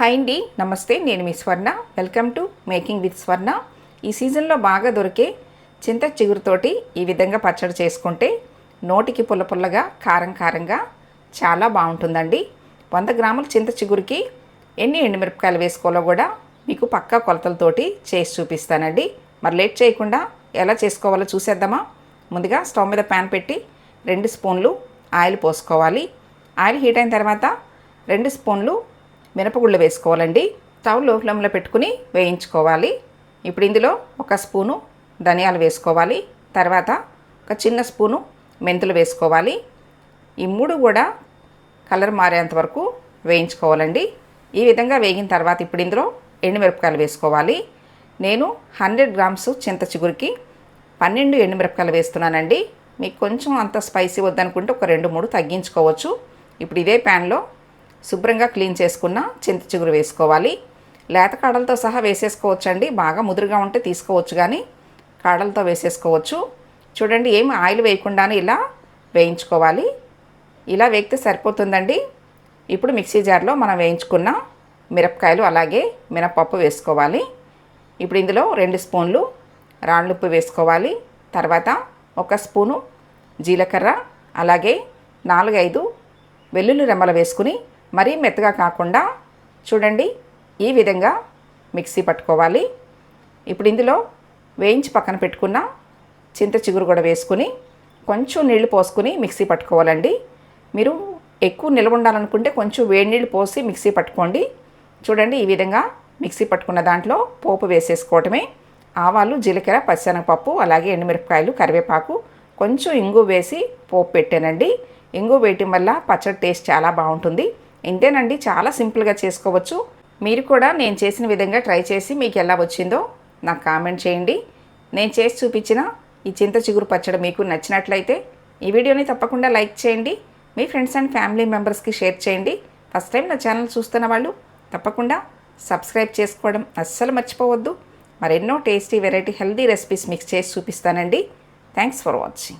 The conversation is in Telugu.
హాయ్ అండి నమస్తే నేను మీ Swarna. Welcome to making with Swarna ఈ సీజన్లో బాగా దొరికే చింత చిగురుతోటి ఈ విధంగా పచ్చడి చేసుకుంటే నోటికి పుల్ల పుల్లగా కారం కారంగా చాలా బాగుంటుందండి. వంద గ్రాముల చింత చిగురికి ఎన్ని ఎండుమిరపకాయలు వేసుకోవాలో కూడా మీకు పక్కా కొలతలతోటి చేసి చూపిస్తానండి. మరి లేట్ చేయకుండా ఎలా చేసుకోవాలో చూసేద్దామా? ముందుగా స్టవ్ మీద ప్యాన్ పెట్టి రెండు స్పూన్లు ఆయిల్ పోసుకోవాలి. ఆయిల్ హీట్ అయిన తర్వాత రెండు స్పూన్లు మినపగుళ్ళు వేసుకోవాలండి. స్టవ్లో ఫ్లేమ్లో పెట్టుకుని వేయించుకోవాలి. ఇప్పుడు ఇందులో ఒక స్పూను ధనియాలు వేసుకోవాలి. తర్వాత ఒక చిన్న స్పూను మెంతులు వేసుకోవాలి. ఈ మూడు కూడా కలర్ మారేంత వరకు వేయించుకోవాలండి. ఈ విధంగా వేగిన తర్వాత ఇప్పుడు ఇందులో ఎండుమిరపకాయలు వేసుకోవాలి. నేను హండ్రెడ్ గ్రామ్స్ చింత చిగురికి పన్నెండు ఎండుమిరపకాయలు వేస్తున్నానండి. మీకు కొంచెం అంత స్పైసీ వద్దనుకుంటే ఒక రెండు మూడు తగ్గించుకోవచ్చు. ఇప్పుడు ఇదే ప్యాన్లో శుభ్రంగా క్లీన్ చేసుకున్న చింత చిగురు వేసుకోవాలి. లేత కాడలతో సహా వేసేసుకోవచ్చండి. బాగా ముదురుగా ఉంటే తీసుకోవచ్చు కానీ కాడలతో వేసేసుకోవచ్చు. చూడండి ఏమి ఆయిల్ వేయకుండానే ఇలా వేయించుకోవాలి. ఇలా వేగితే సరిపోతుందండి. ఇప్పుడు మిక్సీ జార్లో మనం వేయించుకున్న మిరపకాయలు అలాగే మినపప్పు వేసుకోవాలి. ఇప్పుడు ఇందులో రెండు స్పూన్లు రాళ్ళుప్పు వేసుకోవాలి. తర్వాత ఒక స్పూను జీలకర్ర అలాగే నాలుగైదు వెల్లుల్లి రెమ్మలు వేసుకుని మరీ మెత్తగా కాకుండా చూడండి ఈ విధంగా మిక్సీ పట్టుకోవాలి. ఇప్పుడు ఇందులో వేయించి పక్కన పెట్టుకున్న చింత చిగురు కూడా వేసుకుని కొంచెం నీళ్ళు పోసుకుని మిక్సీ పట్టుకోవాలండి. మీరు ఎక్కువ నిల్వ ఉండాలనుకుంటే కొంచెం వేడి నీళ్ళు పోసి మిక్సీ పట్టుకోండి. చూడండి ఈ విధంగా మిక్సీ పట్టుకున్న దాంట్లో పోపు వేసేసుకోవటమే. ఆవాలు జీలకర్ర పచ్చనగపప్పు అలాగే ఎండుమిరపకాయలు కరివేపాకు కొంచెం ఇంగు వేసి పోపు పెట్టానండి. ఇంగు వేయటం వల్ల పచ్చడి టేస్ట్ చాలా బాగుంటుంది. ఇంతేనండి చాలా సింపుల్గా చేసుకోవచ్చు. మీరు కూడా నేను చేసిన విధంగా ట్రై చేసి మీకు ఎలా వచ్చిందో నాకు కామెంట్ చేయండి. నేను చేసి చూపించిన ఈ చింత చిగురు పచ్చడి మీకు నచ్చినట్లయితే ఈ వీడియోని తప్పకుండా లైక్ చేయండి. మీ ఫ్రెండ్స్ అండ్ ఫ్యామిలీ మెంబర్స్కి షేర్ చేయండి. ఫస్ట్ టైం నా ఛానల్ చూస్తున్న వాళ్ళు తప్పకుండా సబ్స్క్రైబ్ చేసుకోవడం అస్సలు మర్చిపోవద్దు. మరెన్నో tasty variety healthy recipes mix చేసి చూపిస్తానండి. Thanks for watching.